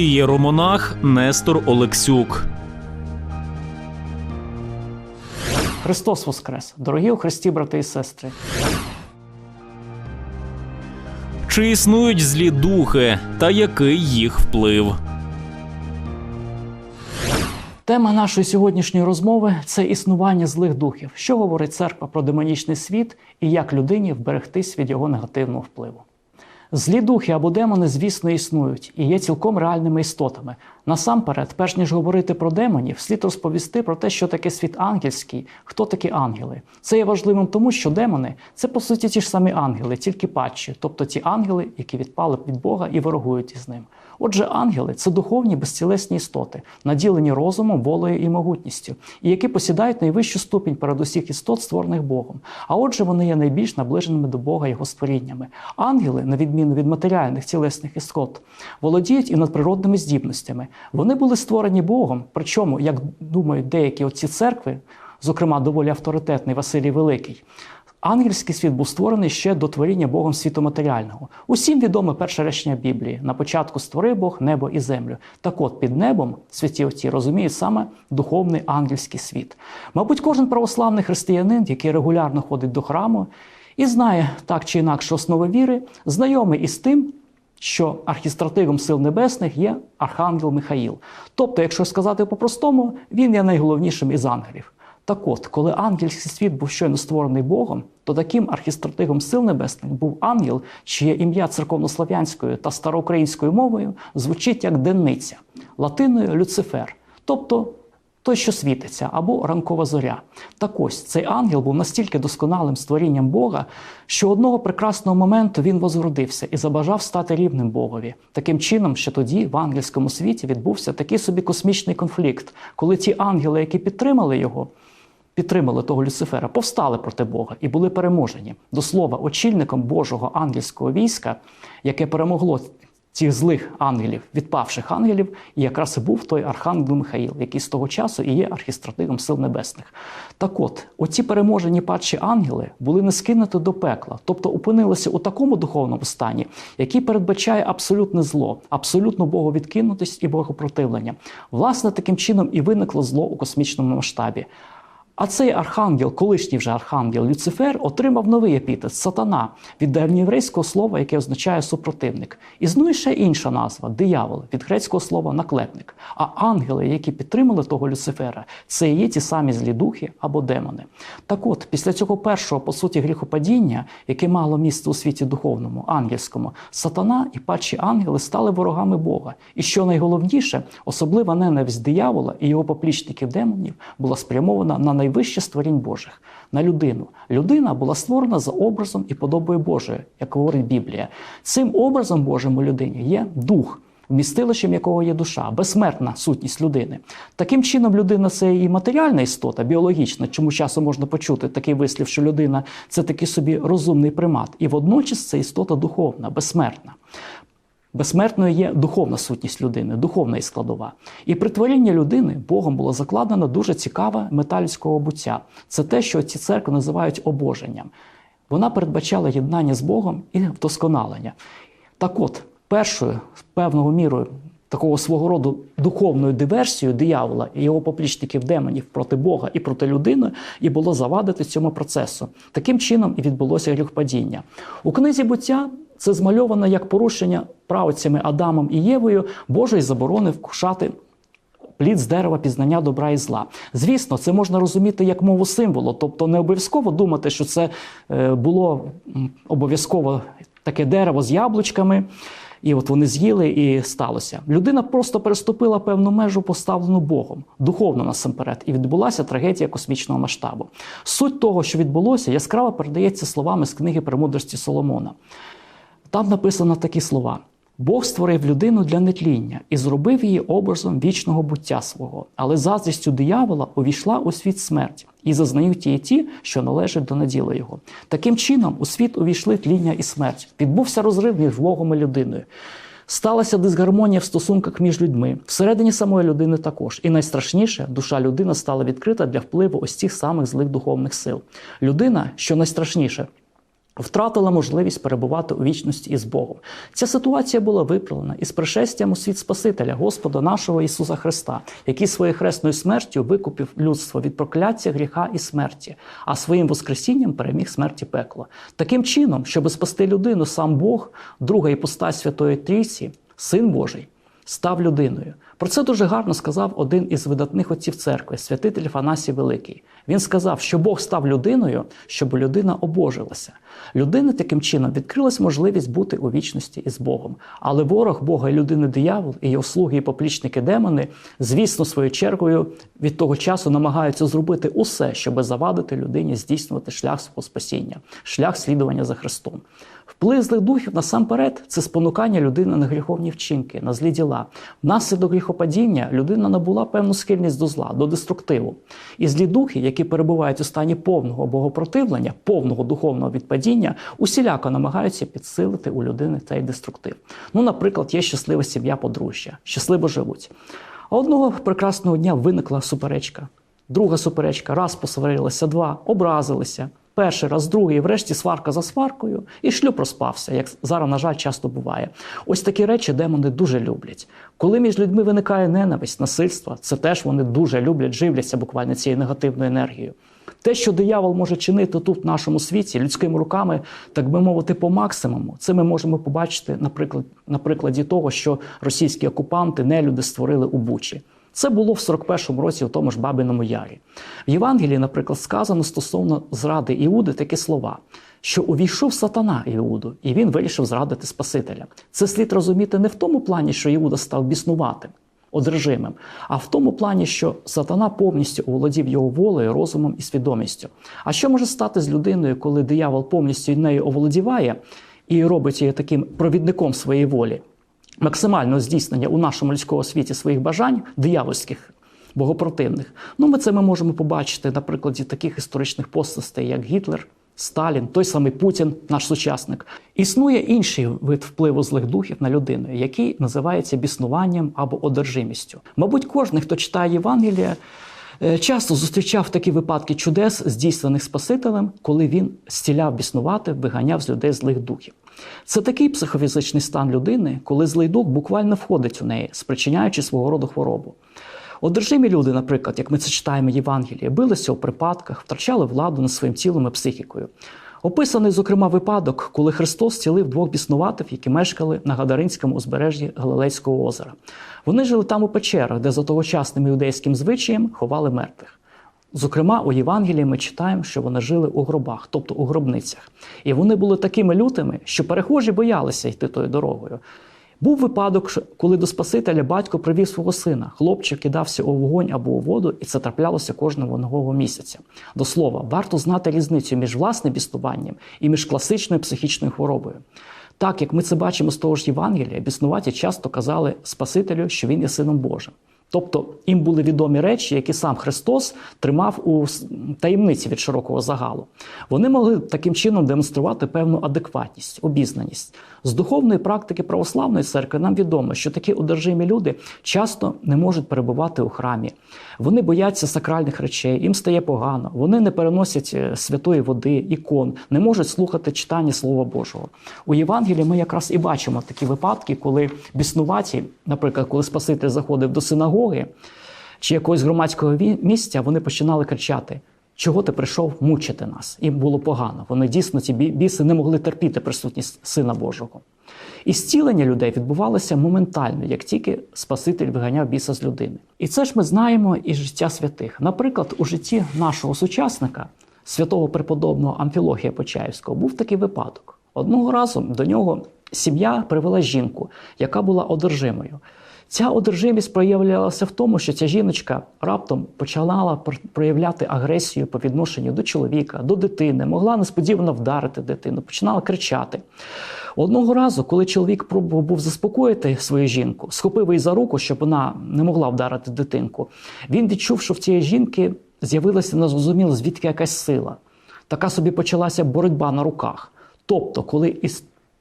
Ієромонах Нестор Олексюк. Христос Воскрес! Дорогі у Христі, брати і сестри! Чи існують злі духи та який їх вплив? Тема нашої сьогоднішньої розмови це існування злих духів. Що говорить церква про демонічний світ і як людині вберегтись від його негативного впливу? Злі духи або демони, звісно, існують і є цілком реальними істотами. Насамперед, перш ніж говорити про демонів, слід розповісти про те, що таке світ ангельський, хто такі ангели. Це є важливим тому, що демони це по суті ті ж самі ангели, тільки падші, тобто ті ангели, які відпали від Бога і ворогують із ним. Отже, ангели це духовні безцілесні істоти, наділені розумом, волею і могутністю, і які посідають найвищу ступінь перед усіх істот, створених Богом. А отже, вони є найбільш наближеними до Бога його створіннями. Ангели, на відміну від матеріальних тілесних істот, володіють і надприродними здібностями. Вони були створені Богом, причому, як думають деякі отці церкви, зокрема доволі авторитетний Василій Великий. Ангельський світ був створений ще до творіння Богом світу матеріального. Усім відоме перше речення Біблії: на початку створив Бог небо і землю. Так от під небом святі отці розуміють саме духовний ангельський світ. Мабуть, кожен православний християнин, який регулярно ходить до храму і знає так чи інакше основи віри, знайомий із тим. Що архістратигом сил небесних є Архангел Михаїл. Тобто, якщо сказати по-простому, він є найголовнішим із ангелів. Так от, коли ангельський світ був щойно створений Богом, то таким архістратигом сил небесних був ангел, чиє ім'я церковнослов'янською та староукраїнською мовою звучить як денниця, латиною Люцифер, тобто той, що світиться, або ранкова зоря. Так ось цей ангел був настільки досконалим створінням Бога, що одного прекрасного моменту він возродився і забажав стати рівним Богові. Таким чином, що тоді в ангельському світі відбувся такий собі космічний конфлікт, коли ті ангели, які підтримали його, підтримали того Люцифера, повстали проти Бога і були переможені. До слова, очільником Божого ангельського війська, яке перемогло цих злих ангелів, відпавших ангелів, і якраз і був той архангел Михаїл, який з того часу і є архістратигом сил небесних. Так от, оці переможені падші ангели були не скинуті до пекла, тобто опинилися у такому духовному стані, який передбачає абсолютне зло, абсолютну боговідкинутість і богопротивлення. Власне, таким чином і виникло зло у космічному масштабі. А цей архангел, колишній вже архангел Люцифер, отримав новий епітет сатана від давньоєврейського слова, яке означає супротивник. Існує ще інша назва диявол від грецького слова наклепник. А ангели, які підтримали того Люцифера, це є ті самі злі духи або демони. Так от, після цього першого, по суті, гріхопадіння, яке мало місце у світі духовному, ангельському, сатана і падші ангели стали ворогами Бога. І що найголовніше, особлива ненависть диявола і його поплічників демонів була спрямована на най найвище створінь Божих на людину. Людина була створена за образом і подобою Божою, як говорить Біблія. Цим образом Божим у людині є дух. Вмістилищем якого є душа, безсмертна сутність людини. Таким чином, людина це і матеріальна істота, біологічна, чому часом можна почути такий вислів, що людина це такий собі розумний примат, і водночас це істота духовна, безсмертна. Безсмертною є духовна сутність людини, духовна і складова. І при творінні людини Богом було закладено дуже цікаве мета людського буття. Це те, що ці церкви називають обоженням. Вона передбачала єднання з Богом і вдосконалення. Так от, першою певною мірою такого свого роду духовною диверсією диявола і його поплічників демонів проти Бога і проти людини, і було завадити цьому процесу. Таким чином і відбулося гріхпадіння. У книзі буття це змальовано як порушення правоцями Адамом і Євою Божої заборони вкушати. Плід з дерева пізнання добра і зла. Звісно, це можна розуміти як мову символу, тобто не обов'язково думати, що це е, було обов'язково таке дерево з яблучками, і от вони з'їли і сталося. Людина просто переступила певну межу, поставлену Богом, духовно насамперед, і відбулася трагедія космічного масштабу. Суть того, що відбулося, яскраво передається словами з книги Премудрості Соломона. Там написано такі слова: Бог створив людину для нетління і зробив її образом вічного буття свого, але заздрістю диявола увійшла у світ смерть, і зазнають її ті, що належать до наділа його. Таким чином, у світ увійшли тління і смерть. Відбувся розрив між Богом і людиною. Сталася дисгармонія в стосунках між людьми, всередині самої людини також. І найстрашніше, душа людини стала відкрита для впливу ось цих самих злих духовних сил. Людина, що найстрашніше, втратила можливість перебувати у вічності із Богом. Ця ситуація була виправлена із пришестям у світ Спасителя, Господа нашого Ісуса Христа, який своєю хресною смертю викупив людство від прокляття, гріха і смерті, а своїм воскресінням переміг смерті пекло. Таким чином, щоб спасти людину, сам Бог, друга іпостась Святої Трійці, Син Божий, став людиною. Про це дуже гарно сказав один із видатних отців церкви, святитель Фанасій Великий. Він сказав, що Бог став людиною, щоб людина обожилася. Людина таким чином відкрилась можливість бути у вічності із Богом. Але ворог Бога і людини диявол, і його слуги і поплічники демони, звісно, своєю чергою від того часу намагаються зробити усе, щоб завадити людині здійснювати шлях свого спасіння, шлях слідування за Христом. Вплив злих духів насамперед це спонукання людини на гріховні вчинки, на злі діла. Внаслідок гріхопадіння людина набула певну схильність до зла, до деструктиву. І злі духи, які перебувають у стані повного богопротивлення, повного духовного відпадіння, усіляко намагаються підсилити у людини цей деструктив. Ну, наприклад, є щаслива сім'я подружжя, щасливо живуть. А одного прекрасного дня виникла суперечка. Друга суперечка, раз посварилися, два, образилися. Перший раз, другий, врешті сварка за сваркою, і шлюб розпався, як зараз, на жаль, часто буває. Ось такі речі демони дуже люблять. Коли між людьми виникає ненависть, насильство, це теж вони дуже люблять, живляться буквально цією негативною енергією. Те, що диявол може чинити тут, в нашому світі, людськими руками, так би мовити, по максимуму, це ми можемо побачити наприклад, на прикладі того, що російські окупанти, нелюди створили у Бучі. Це було в 41-му році у тому ж Бабиному Ярі. В Євангелії, наприклад, сказано стосовно зради Іуди такі слова, що увійшов сатана Іуду, і він вирішив зрадити Спасителя. Це слід розуміти не в тому плані, що Іуда став біснуватим, одержимим, а в тому плані, що сатана повністю оволодів його волею, розумом і свідомістю. А що може стати з людиною, коли диявол повністю нею оволодіває і робить її таким провідником своєї волі? Максимального здійснення у нашому людському світі своїх бажань диявольських, богопротивних. Ну, ми це ми можемо побачити на прикладі таких історичних постатей, як Гітлер, Сталін, той самий Путін, наш сучасник. Існує інший вид впливу злих духів на людину, який називається біснуванням або одержимістю. Мабуть, кожен, хто читає Євангелія, часто зустрічав такі випадки чудес, здійснених Спасителем, коли він зціляв біснувати, виганяв з людей злих духів. Це такий психофізичний стан людини, коли злий дух буквально входить у неї, спричиняючи свого роду хворобу. Одержимі люди, наприклад, як ми це читаємо в Євангелії, билися у припадках, втрачали владу над своїм тілом і психікою. Описаний, зокрема, випадок, коли Христос цілив двох біснуватих, які мешкали на Гадаринському узбережжі Галилейського озера. Вони жили там у печерах, де за тогочасним іудейським звичаєм ховали мертвих. Зокрема, у Євангелії ми читаємо, що вони жили у гробах, тобто у гробницях. І вони були такими лютими, що перехожі боялися йти тою дорогою. Був випадок, коли до Спасителя батько привів свого сина. Хлопчик кидався у вогонь або у воду, і це траплялося кожного нового місяця. До слова, варто знати різницю між власним біснуванням і між класичною психічною хворобою. Так як ми це бачимо з того ж Євангелія, біснуваті часто казали Спасителю, що він є сином Божим. Тобто їм були відомі речі, які сам Христос тримав у таємниці від широкого загалу. Вони могли таким чином демонструвати певну адекватність, обізнаність. З духовної практики православної церкви нам відомо, що такі одержимі люди часто не можуть перебувати у храмі. Вони бояться сакральних речей, їм стає погано, вони не переносять е, святої води, ікон, не можуть слухати читання Слова Божого. У Євангелії ми якраз і бачимо такі випадки, коли біснуваті, наприклад, коли Спаситель заходив до синагоги чи якогось громадського місця, вони починали кричати. Чого ти прийшов мучити нас? Їм було погано. Вони дійсно ці біси не могли терпіти присутність Сина Божого. І зцілення людей відбувалося моментально, як тільки Спаситель виганяв біса з людини. І це ж ми знаємо із життя святих. Наприклад, у житті нашого сучасника, святого преподобного Амфілохія Почаївського, був такий випадок. Одного разу до нього сім'я привела жінку, яка була одержимою. Ця одержимість проявлялася в тому, що ця жіночка раптом почала проявляти агресію по відношенню до чоловіка, до дитини, могла несподівано вдарити дитину, починала кричати. Одного разу, коли чоловік пробував був заспокоїти свою жінку, схопив її за руку, щоб вона не могла вдарити дитинку. Він відчув, що в цієї жінки з'явилася незрозуміло, звідки якась сила. Така собі почалася боротьба на руках. Тобто, коли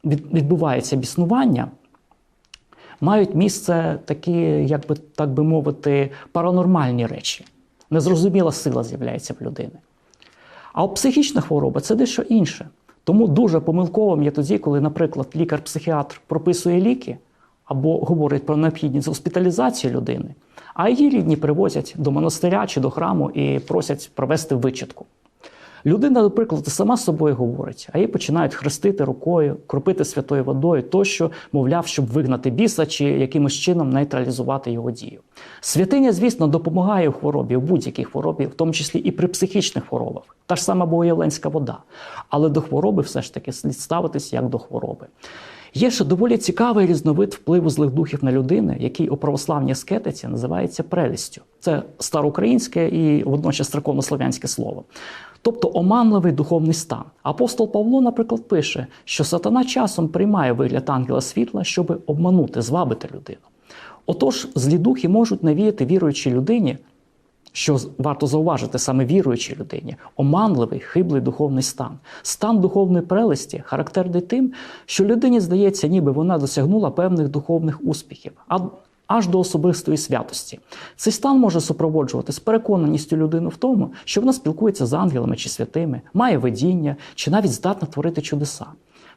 відбувається біснування, мають місце такі, як би так би мовити, паранормальні речі. Незрозуміла сила з'являється в людини. А психічна хвороба це дещо інше. Тому дуже помилковим є тоді, коли, наприклад, лікар-психіатр прописує ліки або говорить про необхідність госпіталізації людини, а її рідні привозять до монастиря чи до храму і просять провести вичитку. Людина, наприклад, сама з собою говорить, а її починають хрестити рукою, кропити святою водою, тощо, мовляв, щоб вигнати біса чи якимось чином нейтралізувати його дію. Святиня, звісно, допомагає у хворобі, в будь-якій хворобі, в тому числі і при психічних хворобах. Та ж сама Богоявленська вода. Але до хвороби все ж таки слід ставитись як до хвороби. Є ще доволі цікавий різновид впливу злих духів на людину, який у православній аскетиці називається прелістю. Це староукраїнське і водночас церковнослов'янське слово. Тобто оманливий духовний стан. Апостол Павло, наприклад, пише, що сатана часом приймає вигляд ангела світла, щоб обманути, звабити людину. Отож, злі духи можуть навіяти віруючій людині, що варто зауважити саме віруючій людині, оманливий, хиблий духовний стан. Стан духовної прелесті характерний тим, що людині здається, ніби вона досягнула певних духовних успіхів. Аж до особистої святості. Цей стан може супроводжуватись переконаністю людини в тому, що вона спілкується з ангелами чи святими, має видіння чи навіть здатна творити чудеса.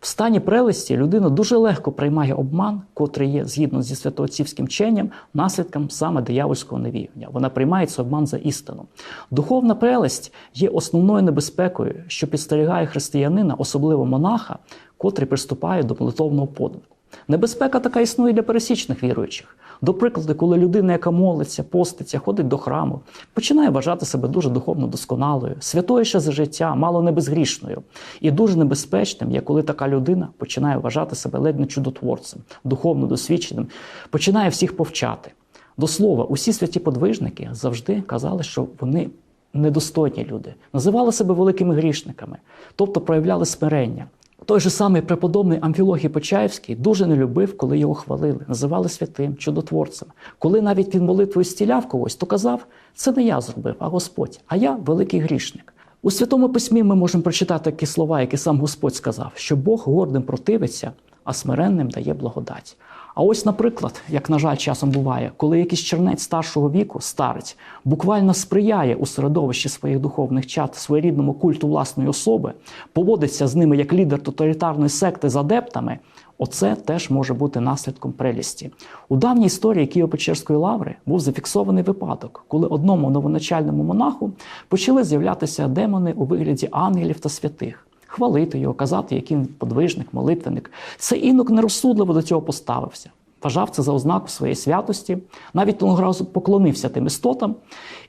В стані прелесті людина дуже легко приймає обман, котрий є згідно зі святоотцівським вченням, наслідком саме диявольського навіювання. Вона приймає цей обман за істину. Духовна прелесть є основною небезпекою, що підстерігає християнина, особливо монаха, котрий приступає до молитовного подвигу. Небезпека така існує для пересічних віруючих. До прикладу, коли людина, яка молиться, поститься, ходить до храму, починає вважати себе дуже духовно досконалою, святою ще за життя, мало не безгрішною. І дуже небезпечним є, коли така людина починає вважати себе ледь не чудотворцем, духовно досвідченим, починає всіх повчати. До слова, усі святі подвижники завжди казали, що вони недостойні люди, називали себе великими грішниками, тобто проявляли смирення. Той же самий преподобний Амфілогій Почаївський дуже не любив, коли його хвалили, називали святим, чудотворцем. Коли навіть він молитвою стіляв когось, то казав: це не я зробив, а Господь, а я великий грішник. У святому письмі ми можемо прочитати такі слова, які сам Господь сказав, що Бог гордим противиться, а смиренним дає благодать. А ось, наприклад, як на жаль, часом буває, коли якийсь чернець старшого віку, старець, буквально сприяє у середовищі своїх духовних чат своєрідному культу власної особи, поводиться з ними як лідер тоталітарної секти з адептами. Оце теж може бути наслідком прелісті. У давній історії Києво-Печерської лаври був зафіксований випадок, коли одному новоначальному монаху почали з'являтися демони у вигляді ангелів та святих хвалити його, казати, який він подвижник, молитвенник. Цей інок нерозсудливо до цього поставився. Вважав це за ознаку своєї святості, навіть одного разу поклонився тим істотам.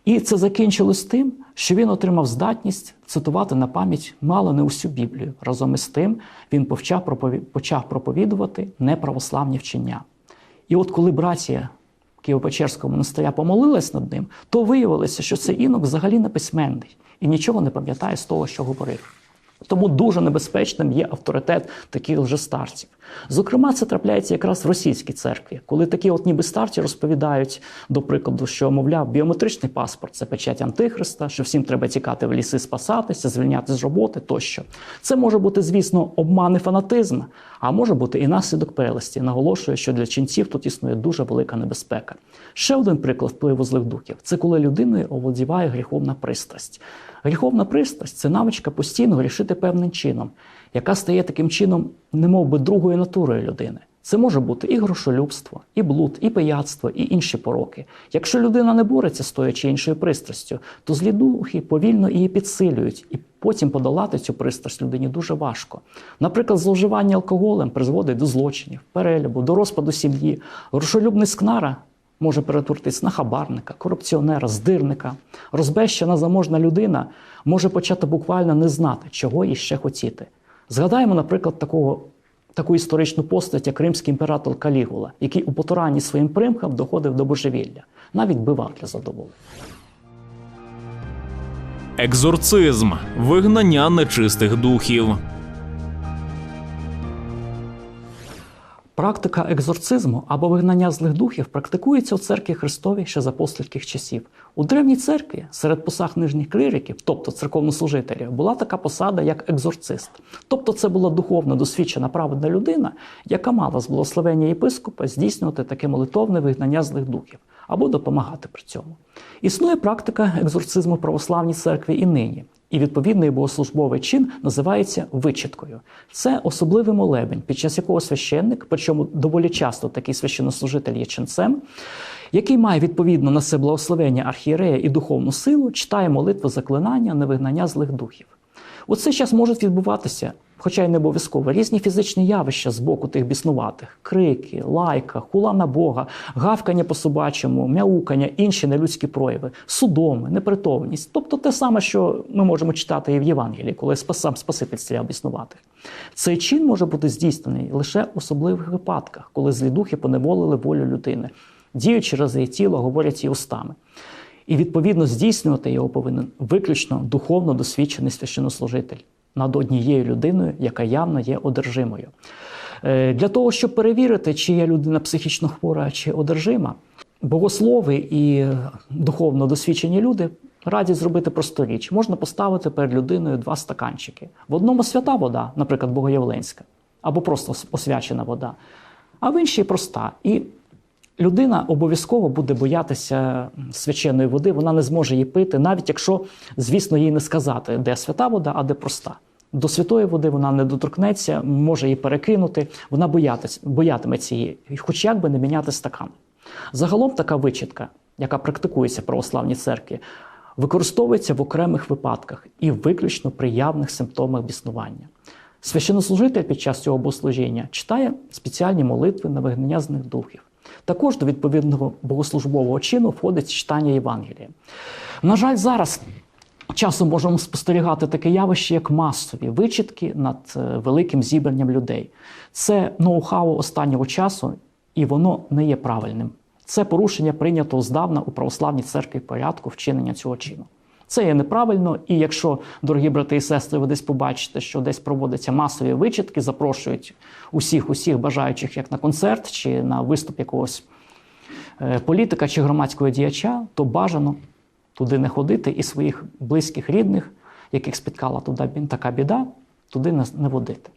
І це закінчилось тим, що він отримав здатність цитувати на пам'ять мало не усю Біблію. Разом із тим він почав проповідувати неправославні вчення. І от коли братія Києво-Печерського монастиря помолилась над ним, то виявилося, що цей інок взагалі не письменний і нічого не пам'ятає з того, що говорив. Тому дуже небезпечним є авторитет таких лжестарців. Зокрема, це трапляється якраз в російській церкві, коли такі, от ніби старці розповідають, до прикладу, що, мовляв, біометричний паспорт це печать антихриста, що всім треба тікати в ліси, спасатися, звільняти з роботи тощо. Це може бути, звісно, обман і фанатизм, а може бути і наслідок прелесті. Наголошую, що для ченців тут існує дуже велика небезпека. Ще один приклад впливу злих духів це коли людиною оволодіває гріховна пристрасть. Гріховна пристрасть це навичка постійно грішити певним чином, яка стає таким чином, немов би другою натурою людини. Це може бути і грошолюбство, і блуд, і пияцтво, і інші пороки. Якщо людина не бореться з тою чи іншою пристрастю, то злі духи повільно її підсилюють, і потім подолати цю пристрасть людині дуже важко. Наприклад, зловживання алкоголем призводить до злочинів, перелюбу, до розпаду сім'ї. Грошолюбний скнара може перетворитись на хабарника, корупціонера, здирника. Розбещена заможна людина може почати буквально не знати, чого їй ще хотіти. Згадаємо, наприклад, такого, таку історичну постать, як римський імператор Калігула, який у потуранні своїм примхам доходив до божевілля, навіть бивав для задоволення. Екзорцизм вигнання нечистих духів. Практика екзорцизму або вигнання злих духів практикується у церкві Христовій ще з апостольських часів. У древній церкві серед посаг нижніх кліриків, тобто церковнослужителів, була така посада, як екзорцист. Тобто це була духовно досвідчена праведна людина, яка мала з благословення єпископа здійснювати таке молитовне вигнання злих духів або допомагати при цьому. Існує практика екзорцизму православній церкві і нині. І відповідний богослужбовий чин називається вичіткою. Це особливий молебень, під час якого священник, причому доволі часто такий священнослужитель є ченцем, який має відповідно на це благословення архієрея і духовну силу, читає молитви заклинання на вигнання злих духів. У цей час можуть відбуватися, хоча й не обов'язково, різні фізичні явища з боку тих біснуватих: крики, лайка, хула на Бога, гавкання по собачому, мяукання, інші нелюдські прояви, судоми, непритомність. Тобто те саме, що ми можемо читати і в Євангелії, коли сам Спаситель стріляв біснуватих. Цей чин може бути здійснений лише в особливих випадках, коли злі духи поневолили волю людини, діють через її тіло, говорять її устами. І відповідно здійснювати його повинен виключно духовно досвідчений священнослужитель над однією людиною, яка явно є одержимою. Е, Для того, щоб перевірити, чи є людина психічно хвора чи одержима, богослови і духовно досвідчені люди радять зробити просту річ. Можна поставити перед людиною два стаканчики. В одному свята вода, наприклад, Богоявленська, або просто освячена вода, а в іншій проста. І людина обов'язково буде боятися свяченої води, вона не зможе її пити, навіть якщо, звісно, їй не сказати, де свята вода, а де проста. До святої води вона не доторкнеться, може її перекинути, вона боятись, боятиметься її, хоч як би не міняти стакан. Загалом така вичітка, яка практикується в православній церкві, використовується в окремих випадках і виключно при явних симптомах біснування. Священнослужитель під час цього богослужіння читає спеціальні молитви на вигнання з них духів. Також до відповідного богослужбового чину входить читання Євангелія. На жаль, зараз часом можемо спостерігати таке явище, як масові вичітки над е, великим зібранням людей. Це ноу-хау останнього часу, і воно не є правильним. Це порушення прийнятого здавна у православній церкві порядку вчинення цього чину. Це є неправильно, і якщо, дорогі брати і сестри, ви десь побачите, що десь проводяться масові вичітки, запрошують усіх, усіх бажаючих як на концерт чи на виступ якогось е, політика чи громадського діяча, то бажано туди не ходити і своїх близьких рідних, яких спіткала туди така біда, туди не водити.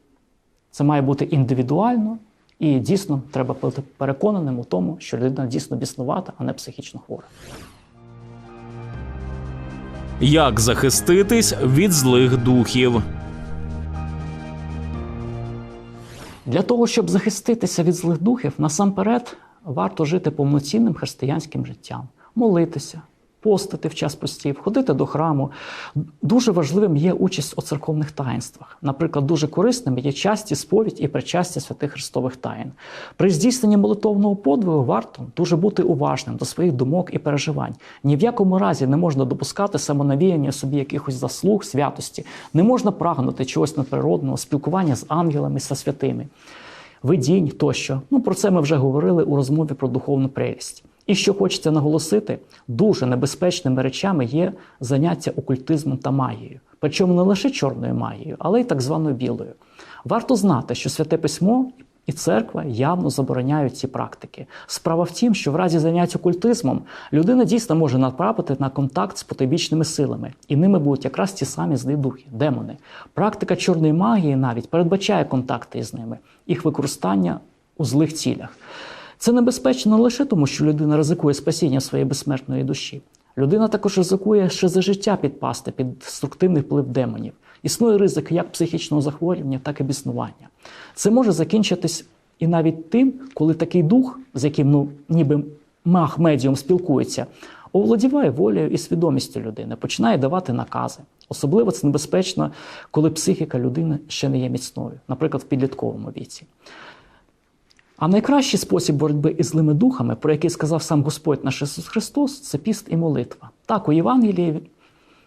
Це має бути індивідуально, і дійсно треба бути переконаним у тому, що людина дійсно біснувата, а не психічно хвора. Як захиститись від злих духів? Для того, щоб захиститися від злих духів, насамперед варто жити повноцінним християнським життям, молитися, постити в час постів, ходити до храму. Дуже важливим є участь у церковних таїнствах. Наприклад, дуже корисним є часті сповідь і причастя святих Христових таїн. При здійсненні молитовного подвигу варто дуже бути уважним до своїх думок і переживань. Ні в якому разі не можна допускати самонавіяння собі якихось заслуг, святості, не можна прагнути чогось надприродного, спілкування з ангелами та святими видінь тощо. Ну про це ми вже говорили у розмові про духовну прелість. І що хочеться наголосити, дуже небезпечними речами є заняття окультизмом та магією. Причому не лише чорною магією, але й так званою білою. Варто знати, що святе письмо і церква явно забороняють ці практики. Справа в тім, що в разі заняття окультизмом людина дійсно може натрапити на контакт з потойбічними силами, і ними будуть якраз ті самі злі духи, демони. Практика чорної магії навіть передбачає контакти із ними, їх використання у злих цілях. Це небезпечно не лише тому, що людина ризикує спасіння своєї безсмертної душі. Людина також ризикує ще за життя підпасти під деструктивний вплив демонів. Існує ризик як психічного захворювання, так і біснування. Це може закінчитись і навіть тим, коли такий дух, з яким ну, ніби мах медіум спілкується, оволодіває волею і свідомістю людини, починає давати накази. Особливо це небезпечно, коли психіка людини ще не є міцною, наприклад, в підлітковому віці. А найкращий спосіб боротьби із злими духами, про який сказав сам Господь наш Ісус Христос, це піст і молитва. Так, у Євангелії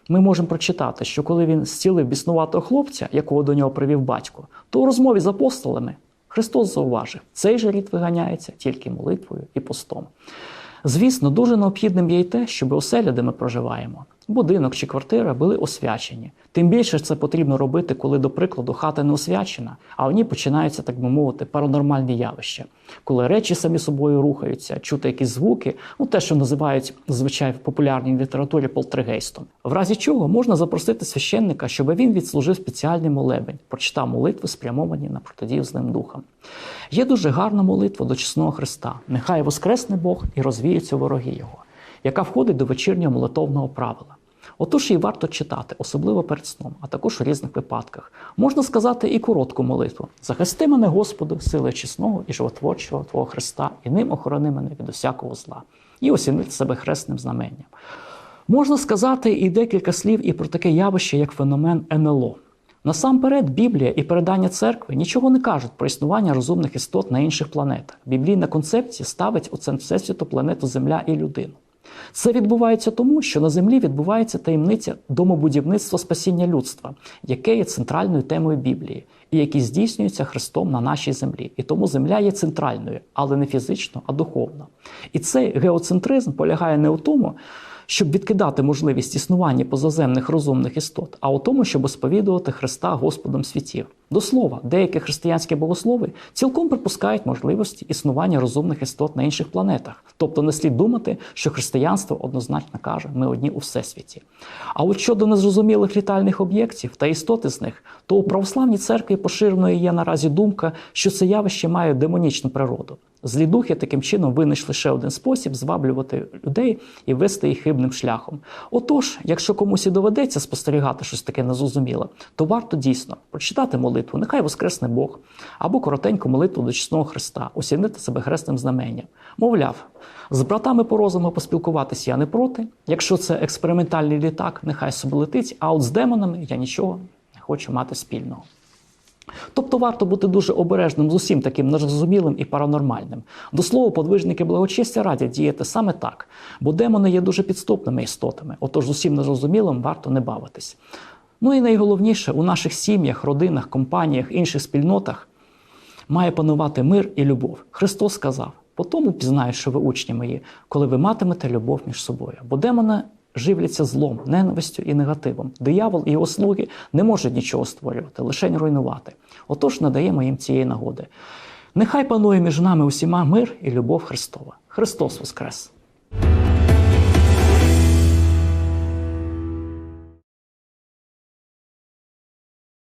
ми можемо прочитати, що коли він зцілив біснуватого хлопця, якого до нього привів батько, то у розмові з апостолами Христос зауважив, цей же рід виганяється тільки молитвою і постом. Звісно, дуже необхідним є й те, щоб оселя, де ми проживаємо, будинок чи квартира були освячені. Тим більше це потрібно робити, коли, до прикладу, хата не освячена, а в ній починаються, так би мовити, паранормальні явища, коли речі самі собою рухаються, чути якісь звуки, ну те, що називають зазвичай в популярній літературі полтергейстом. В разі чого можна запросити священника, щоб він відслужив спеціальний молебень, прочитав молитви, спрямовані на протидію злим духам. Є дуже гарна молитва до чесного Христа. Нехай воскресне Бог і розвіються вороги Його, яка входить до вечірнього молитовного правила. Отож її варто читати, особливо перед сном, а також у різних випадках. Можна сказати і коротку молитву: Захисти мене, Господи, сили чесного і животворчого Твого Христа, і ним охорони мене від усякого зла, і осінити себе хресним знаменням. Можна сказати і декілька слів і про таке явище, як феномен НЛО. Насамперед, Біблія і передання церкви нічого не кажуть про існування розумних істот на інших планетах. Біблійна концепція ставить у центр всесвіту планету Земля і людину. Це відбувається тому, що на землі відбувається таємниця домобудівництва спасіння людства, яке є центральною темою Біблії, і які здійснюються Христом на нашій землі. І тому земля є центральною, але не фізично, а духовно. І цей геоцентризм полягає не у тому, щоб відкидати можливість існування позаземних розумних істот, а у тому, щоб сповідувати Христа Господом світів. До слова, деякі християнські богослови цілком припускають можливості існування розумних істот на інших планетах. Тобто не слід думати, що християнство однозначно каже, ми одні у всесвіті. А от щодо незрозумілих літальних об'єктів та істоти з них, то у православній церкві поширеною є наразі думка, що це явище має демонічну природу. Злі духи таким чином винайшли ще один спосіб зваблювати людей і вести їх хибним шляхом. Отож, якщо комусь і доведеться спостерігати щось таке незрозуміле, то варто дійсно прочитати молитву, нехай воскресне Бог, або коротеньку молитву до чесного Христа, осінити себе хресним знаменням. Мовляв, з братами по розуму поспілкуватися я не проти. Якщо це експериментальний літак, нехай собі летить, а от з демонами я нічого не хочу мати спільного. Тобто варто бути дуже обережним з усім таким незрозумілим і паранормальним. До слова, подвижники благочестя радять діяти саме так, бо демони є дуже підступними істотами, отож з усім незрозумілим варто не бавитись. Ну і найголовніше, у наших сім'ях, родинах, компаніях, інших спільнотах має панувати мир і любов. Христос сказав: по тому пізнаю, що ви учні мої, коли ви матимете любов між собою. Бо демони живляться злом, ненавистю і негативом. Диявол і його слуги не можуть нічого створювати, лише руйнувати. Отож надаємо їм цієї нагоди. Нехай панує між нами усіма мир і любов Христова. Христос Воскрес!